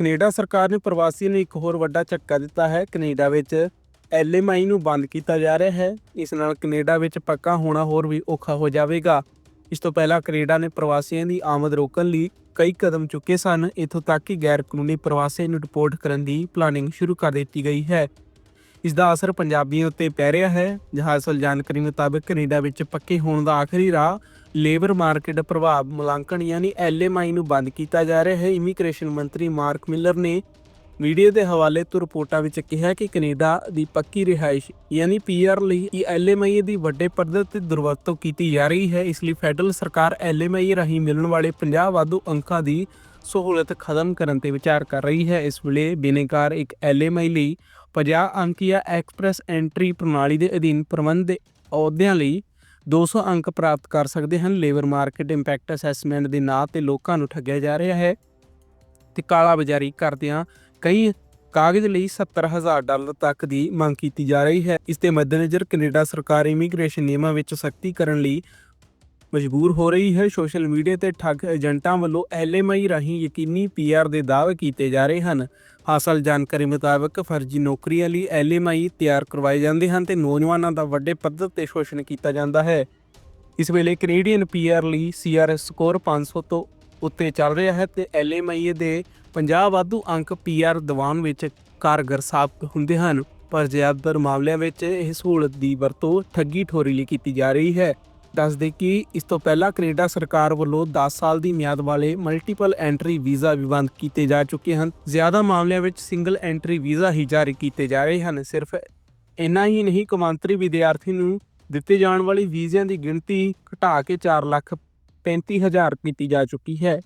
Canada ਸਰਕਾਰ ਨੇ ਪ੍ਰਵਾਸੀਆਂ ਨੂੰ ਇੱਕ ਹੋਰ ਵੱਡਾ ਝਟਕਾ ਦਿੱਤਾ ਹੈ। ਕੈਨੇਡਾ ਵਿੱਚ ਐਲਐਮਆਈ ਨੂੰ ਬੰਦ ਕੀਤਾ ਜਾ ਰਿਹਾ ਹੈ। ਇਸ ਨਾਲ ਕੈਨੇਡਾ ਵਿੱਚ ਪੱਕਾ ਹੋਣਾ ਹੋਰ ਵੀ ਔਖਾ ਹੋ ਜਾਵੇਗਾ। ਇਸ ਤੋਂ ਪਹਿਲਾਂ ਕੈਨੇਡਾ ਨੇ ਪ੍ਰਵਾਸੀਆਂ ਦੀ ਆਮਦ ਰੋਕਣ ਲਈ ਕਈ ਕਦਮ ਚੁੱਕੇ ਸਨ। ਇਥੋਂ ਤੱਕ ਕਿ ਗੈਰ ਕਾਨੂੰਨੀ ਪ੍ਰਵਾਸੀਆਂ ਨੂੰ ਰਿਪੋਰਟ ਕਰਨ ਦੀ ਪਲਾਨਿੰਗ ਸ਼ੁਰੂ ਕਰ ਦਿੱਤੀ ਗਈ ਹੈ। ਇਸ ਦਾ ਅਸਰ ਪੰਜਾਬੀਆਂ ਉੱਤੇ ਪੈ ਰਿਹਾ ਹੈ। ਜਹਾਜ਼ਲ ਜਾਣਕਾਰੀ ਮੁਤਾਬਕ ਕੈਨੇਡਾ ਵਿੱਚ ਪੱਕੇ ਹੋਣ ਦਾ ਆਖਰੀ ਰਾਹ ਲੇਬਰ ਮਾਰਕੀਟ ਪ੍ਰਭਾਵ ਮੁਲਾਂਕਣ ਯਾਨੀ ਐਲਐਮਆਈ ਨੂੰ ਬੰਦ ਕੀਤਾ ਜਾ ਰਿਹਾ ਹੈ। ਇਮੀਗ੍ਰੇਸ਼ਨ ਮੰਤਰੀ ਮਾਰਕ ਮਿਲਰ ਨੇ ਵੀਡੀਓ ਦੇ ਹਵਾਲੇ ਤੋਂ ਰਿਪੋਰਟਾਂ ਵਿੱਚ ਕਿਹਾ ਕਿ ਕੈਨੇਡਾ ਦੀ ਪੱਕੀ ਰਿਹਾਇਸ਼ ਯਾਨੀ ਪੀਆਰ ਲਈ ਐਲਐਮਆਈ ਦੀ ਵੱਡੇ ਪੱਧਰ ਤੇ ਦੁਰਵਰਤੋਂ ਕੀਤੀ ਜਾ ਰਹੀ ਹੈ। ਇਸ ਲਈ ਫੈਡਰਲ ਸਰਕਾਰ ਐਲਐਮਆਈ ਰਾਹੀਂ ਮਿਲਣ ਵਾਲੇ 50 ਵਾਧੂ ਅੰਕਾਂ ਦੀ ਸਹੂਲਤ ਖਤਮ ਕਰਨ ਤੇ ਵਿਚਾਰ ਕਰ ਰਹੀ ਹੈ। ਇਸ ਵੇਲੇ ਬਿਨੇਕਾਰ ਇੱਕ ਐਲਐਮਆਈ ਲਈ 50 ਅੰਕੀਆ ਐਕਸਪ੍ਰੈਸ ਐਂਟਰੀ ਪ੍ਰਣਾਲੀ ਦੇ ਅਧੀਨ ਪ੍ਰਬੰਧ ਦੇ ਅਹੁਦਿਆਂ ਲਈ 200 ਅੰਕ ਪ੍ਰਾਪਤ ਕਰ ਸਕਦੇ ਹਨ। ਲੇਬਰ ਮਾਰਕੀਟ ਇੰਪੈਕਟ ਅਸੈਸਮੈਂਟ ਦੇ ਨਾਂ ਤੇ ਲੋਕਾਂ ਨੂੰ ਠੱਗਿਆ ਜਾ ਰਿਹਾ ਹੈ ਤੇ ਕਾਲਾ ਬਾਜ਼ਾਰੀ ਕਰਦਿਆਂ ਕਈ ਕਾਗਜ਼ ਲਈ 70000 ਡਾਲਰ ਤੱਕ ਦੀ ਮੰਗ ਕੀਤੀ ਜਾ ਰਹੀ ਹੈ। ਇਸ ਦੇ ਮੱਦੇਨਜ਼ਰ ਕੈਨੇਡਾ ਸਰਕਾਰ ਇਮੀਗ੍ਰੇਸ਼ਨ ਨਿਯਮਾਂ ਵਿੱਚ ਸਖਤੀ ਕਰਨ ਲਈ ਮਜਬੂਰ ਹੋ ਰਹੀ ਹੈ। ਸੋਸ਼ਲ ਮੀਡੀਆ ਤੇ ਠੱਗ ਏਜੰਟਾਂ ਵੱਲੋਂ ਐਲਐਮਆਈ ਰਾਹੀਂ ਯਕੀਨੀ ਪੀਆਰ ਦੇ ਦਾਅਵੇ ਕੀਤੇ ਜਾ ਰਹੇ ਹਨ। ਹਾਸਲ ਜਾਣਕਾਰੀ ਮੁਤਾਬਕ ਫਰਜ਼ੀ ਨੌਕਰੀਆਂ ਲਈ ਐਲਐਮਆਈ ਤਿਆਰ ਕਰਵਾਏ ਜਾਂਦੇ ਹਨ ਤੇ ਨੌਜਵਾਨਾਂ ਦਾ ਵੱਡੇ ਪੱਧਰ ਤੇ ਸ਼ੋਸ਼ਣ ਕੀਤਾ ਜਾਂਦਾ ਹੈ। ਇਸ ਵੇਲੇ ਕੈਨੇਡੀਅਨ ਪੀਆਰ ਲਈ ਸੀਆਰਐਸ ਸਕੋਰ 500 ਤੋਂ ਉੱਤੇ ਚੱਲ ਰਿਹਾ ਹੈ ਤੇ ਐਲਐਮਆਈ ਦੇ 50 ਵਾਧੂ ਅੰਕ ਪੀਆਰ ਦੀਵਾਨ ਵਿੱਚ ਕਾਰਗਰ ਸਾਬਤ ਹੁੰਦੇ ਹਨ। ਪਰ ਜ਼ਿਆਦਾਤਰ ਮਾਮਲਿਆਂ ਵਿੱਚ ਇਹ ਸਹੂਲਤ ਦੀ ਵਰਤੋਂ ਠੱਗੀ ਠੋਰੀ ਲਈ ਕੀਤੀ ਜਾ ਰਹੀ ਹੈ। ਦੱਸਦੇ ਕਿ ਇਸ ਤੋਂ ਪਹਿਲਾਂ ਕੈਨੇਡਾ ਸਰਕਾਰ ਵੱਲੋਂ 10 ਸਾਲ ਦੀ ਮਿਆਦ ਵਾਲੇ ਮਲਟੀਪਲ ਐਂਟਰੀ ਵੀਜ਼ਾ ਵੀ ਬੰਦ ਕੀਤੇ ਜਾ ਚੁੱਕੇ ਹਨ। ਜ਼ਿਆਦਾ ਮਾਮਲਿਆਂ ਵਿੱਚ ਸਿੰਗਲ ਐਂਟਰੀ ਵੀਜ਼ਾ ਹੀ ਜਾਰੀ ਕੀਤੇ ਜਾ ਰਹੇ ਹਨ। ਸਿਰਫ ਇੰਨਾ ਹੀ ਨਹੀਂ, ਕੌਮਾਂਤਰੀ ਵਿਦਿਆਰਥੀ ਨੂੰ ਦਿੱਤੇ ਜਾਣ ਵਾਲੀ ਵੀਜ਼ਿਆਂ ਦੀ ਗਿਣਤੀ ਘਟਾ ਕੇ 4 ਲੱਖ 35000 ਕੀਤੀ ਜਾ ਚੁੱਕੀ ਹੈ।